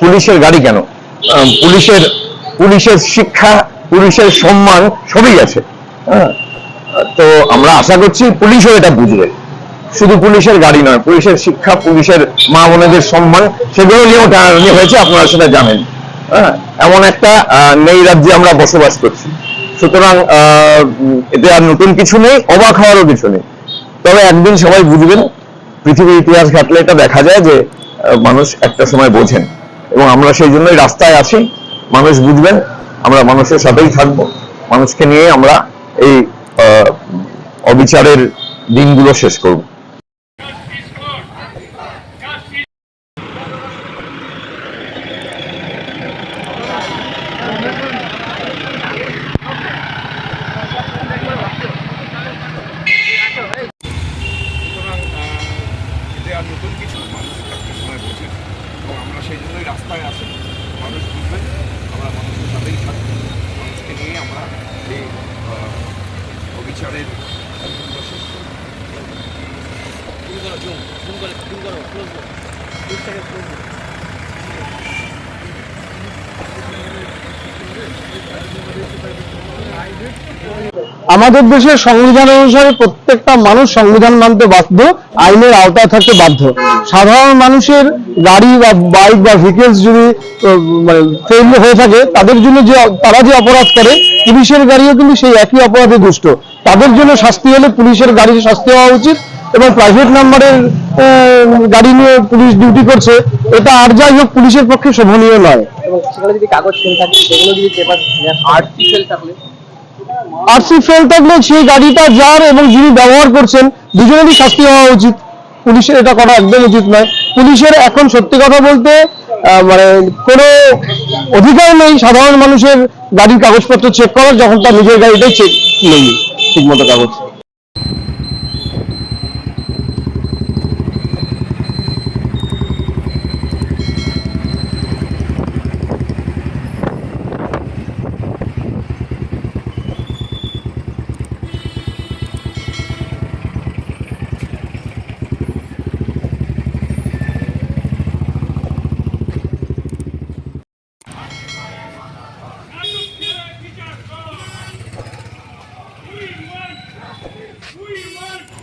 পুলিশের গাড়ি কেন? পুলিশের পুলিশের শিক্ষা, পুলিশের সম্মান সবই আছে। হ্যাঁ? তো আমরা আশা করছি পুলিশও এটা বুঝবে। শুধু পুলিশের গাড়ি নয়, পুলিশের শিক্ষা, পুলিশের মা বোনেদের সম্মান, সেগুলো নিয়েও টানাটানি হয়েছে, আপনারা সেটা জানেন। হ্যাঁ? এমন একটা নেই রাজ্যে আমরা বসবাস করছি। সুতরাং এতে আর নতুন কিছু নেই, অবাক হওয়ারও কিছু নেই। তবে একদিন সবাই বুঝবেন, পৃথিবীর ইতিহাস ঘাটলে এটা দেখা যায় যে মানুষ একটা সময় বোঝেন। এবং আমরা সেই জন্যই রাস্তায় আছি। মানুষ বুঝবেন, আমরা মানুষের সাথেই থাকব। মানুষকে নিয়ে আমরা এই অবিচারের দিনগুলো শেষ করব। নতুন কিছু মানুষ সময় বোঝেন এবং আমরা সেই জন্যই রাস্তায় আছি। মানুষ বুঝবেন আমরা মানুষের সাথেই থাকি মানুষকে নিয়ে আমরা এই অবিচারের দিনগুলো শেষ করব আমাদের দেশের সংবিধান অনুসারে প্রত্যেকটা মানুষ সংবিধান মানতে বাধ্য, আইনের আওতায় থাকতে বাধ্য। সাধারণ মানুষের গাড়ি বা বাইক বা ভেহিকেলস যদি মানে ফেল হয়ে থাকে, তাদের জন্য যে, তারা যে অপরাধ করে, পুলিশের গাড়িও কিন্তু সেই একই অপরাধে দুষ্ট। তাদের জন্য শাস্তি হলে পুলিশের গাড়ির শাস্তি হওয়া উচিত এবং প্রাইভেট নাম্বারের গাড়ি নিয়ে পুলিশ ডিউটি করছে। এটা আর যাই হোক পুলিশের পক্ষে শোভনীয় নয়। সেখানে যদি কাগজ ফেল থাকে সেগুলো যদি পেপার আর্টসি ফেল থাকলে? আরসি ফেল থাকলে সেই গাড়িটা যার এবং যিনি ব্যবহার করছেন দুজনেরই শাস্তি হওয়া উচিত। পুলিশের এটা করা একদম উচিত নয়। পুলিশের এখন সত্যি কথা বলতে আহ, মানে কোনো অধিকার নেই সাধারণ মানুষের গাড়ির কাগজপত্র চেক করার যখন তার নিজের গাড়িটাই চেক নেই ঠিকমতো কাগজ।